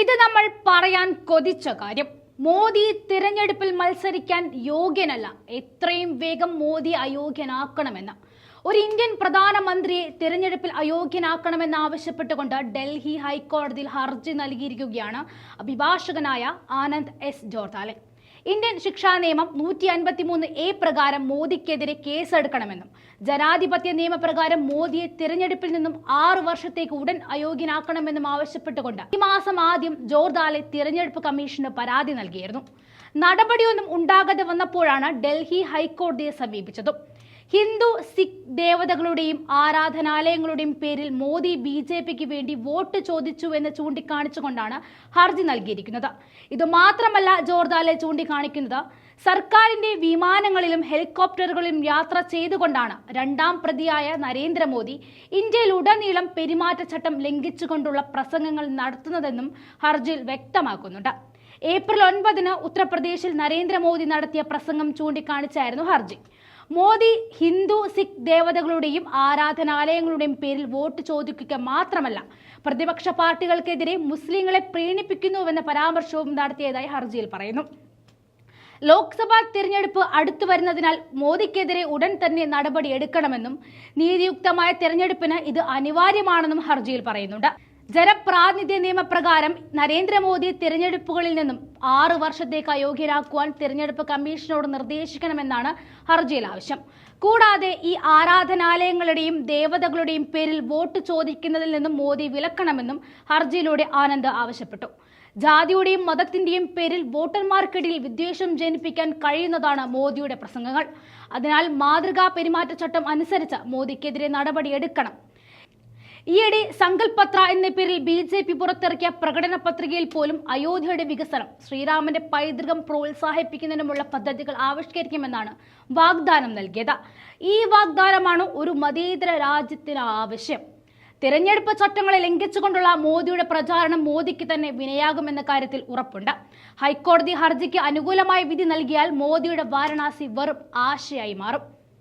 ഇത് നമ്മൾ പറയാൻ കൊതിച്ച കാര്യം. മോദി തിരഞ്ഞെടുപ്പിൽ മത്സരിക്കാൻ യോഗ്യനല്ല. എത്രയും വേഗം മോദി അയോഗ്യനാക്കണമെന്ന്. ഒരു ഇന്ത്യൻ പ്രധാനമന്ത്രിയെ തിരഞ്ഞെടുപ്പിൽ അയോഗ്യനാക്കണമെന്ന് ആവശ്യപ്പെട്ടുകൊണ്ട് ഡൽഹി ഹൈക്കോടതിയിൽ ഹർജി നൽകിയിരിക്കുകയാണ് അഭിഭാഷകനായ ആനന്ദ് എസ് ജോർദാലെ ഇന്ത്യൻ ശിക്ഷാ നിയമം നൂറ്റി അൻപത്തിമൂന്ന് എ പ്രകാരം മോദിക്കെതിരെ കേസെടുക്കണമെന്നും ജനാധിപത്യ നിയമപ്രകാരം മോദിയെ തിരഞ്ഞെടുപ്പിൽ നിന്നും ആറു വർഷത്തേക്ക് ഉടൻ അയോഗ്യനാക്കണമെന്നും ആവശ്യപ്പെട്ടുകൊണ്ട് ഈ മാസം ആദ്യം ജോർദാലെ തിരഞ്ഞെടുപ്പ് കമ്മീഷന് പരാതി നൽകിയിരുന്നു. നടപടിയൊന്നും ഉണ്ടാകാതെ വന്നപ്പോഴാണ് ഡൽഹി ഹൈക്കോടതിയെ സമീപിച്ചത്. ഹിന്ദു സിഖ് ദേവതകളുടെയും ആരാധനാലയങ്ങളുടെയും പേരിൽ മോദി ബി ജെ പിക്ക് വേണ്ടി വോട്ട് ചോദിച്ചു എന്ന് ചൂണ്ടിക്കാണിച്ചുകൊണ്ടാണ് ഹർജി നൽകിയിരിക്കുന്നത്. ഇത് മാത്രമല്ല ജോർദാലെ ചൂണ്ടിക്കാണിക്കുന്നത് സർക്കാരിന്റെ വിമാനങ്ങളിലും ഹെലികോപ്റ്ററുകളിലും യാത്ര ചെയ്തുകൊണ്ടാണ് രണ്ടാം പ്രതിയായ നരേന്ദ്രമോദി ഇന്ത്യയിലുടനീളം പെരുമാറ്റച്ചട്ടം ലംഘിച്ചുകൊണ്ടുള്ള പ്രസംഗങ്ങൾ നടത്തുന്നതെന്നും ഹർജിയിൽ വ്യക്തമാക്കുന്നുണ്ട്. ഏപ്രിൽ ഒൻപതിന് ഉത്തർപ്രദേശിൽ നരേന്ദ്രമോദി നടത്തിയ പ്രസംഗം ചൂണ്ടിക്കാണിച്ചായിരുന്നു ഹർജി. മോദി ഹിന്ദു സിഖ് ദേവതകളുടെയും ആരാധനാലയങ്ങളുടെയും പേരിൽ വോട്ട് ചോദിക്കുക മാത്രമല്ല പ്രതിപക്ഷ പാർട്ടികൾക്കെതിരെ മുസ്ലിങ്ങളെ പ്രീണിപ്പിക്കുന്നുവെന്ന പരാമർശവും നടത്തിയതായി ഹർജിയിൽ പറയുന്നു. ലോക്സഭാ തിരഞ്ഞെടുപ്പ് അടുത്തു വരുന്നതിനാൽ മോദിക്കെതിരെ ഉടൻ തന്നെ നടപടി എടുക്കണമെന്നും നീതിയുക്തമായ തിരഞ്ഞെടുപ്പിന് ഇത് അനിവാര്യമാണെന്നും ഹർജിയിൽ പറയുന്നുണ്ട്. ജനപ്രാതിനിധ്യ നിയമപ്രകാരം നരേന്ദ്രമോദി തിരഞ്ഞെടുപ്പുകളിൽ നിന്നും ആറു വർഷത്തേക്ക് അയോഗ്യരാക്കുവാൻ തിരഞ്ഞെടുപ്പ് കമ്മീഷനോട് നിർദ്ദേശിക്കണമെന്നാണ് ഹർജിയിൽ ആവശ്യം. കൂടാതെ ഈ ആരാധനാലയങ്ങളുടെയും ദേവതകളുടെയും പേരിൽ വോട്ട് ചോദിക്കുന്നതിൽ നിന്നും മോദി വിലക്കണമെന്നും ഹർജിയിലൂടെ ആനന്ദ് ആവശ്യപ്പെട്ടു. ജാതിയുടെയും മതത്തിന്റെയും പേരിൽ വോട്ടർമാർക്കിടയിൽ വിദ്വേഷം ജനിപ്പിക്കാൻ കഴിയുന്നതാണ് മോദിയുടെ പ്രസംഗങ്ങൾ. അതിനാൽ മാതൃകാ പെരുമാറ്റച്ചട്ടം അനുസരിച്ച് മോദിക്കെതിരെ നടപടിയെടുക്കണം. ഈയിടെ സങ്കൽപത്ര എന്ന പേരിൽ ബി ജെ പി പുറത്തിറക്കിയ പ്രകടന പത്രികയിൽ പോലും അയോധ്യയുടെ വികസനം ശ്രീരാമന്റെ പൈതൃകം പ്രോത്സാഹിപ്പിക്കുന്നതിനുമുള്ള പദ്ധതികൾ ആവിഷ്കരിക്കുമെന്നാണ് വാഗ്ദാനം നൽകിയത്. ഈ വാഗ്ദാനമാണ് ഒരു മതേതര രാജ്യത്തിന് ആവശ്യം. തിരഞ്ഞെടുപ്പ് ചട്ടങ്ങളെ ലംഘിച്ചുകൊണ്ടുള്ള മോദിയുടെ പ്രചാരണം മോദിക്ക് തന്നെ വിനയാകുമെന്ന കാര്യത്തിൽ ഉറപ്പുണ്ട്. ഹൈക്കോടതി ഹർജിക്ക് അനുകൂലമായ വിധി നൽകിയാൽ മോദിയുടെ വാരണാസി വെറും ആശയായി മാറും.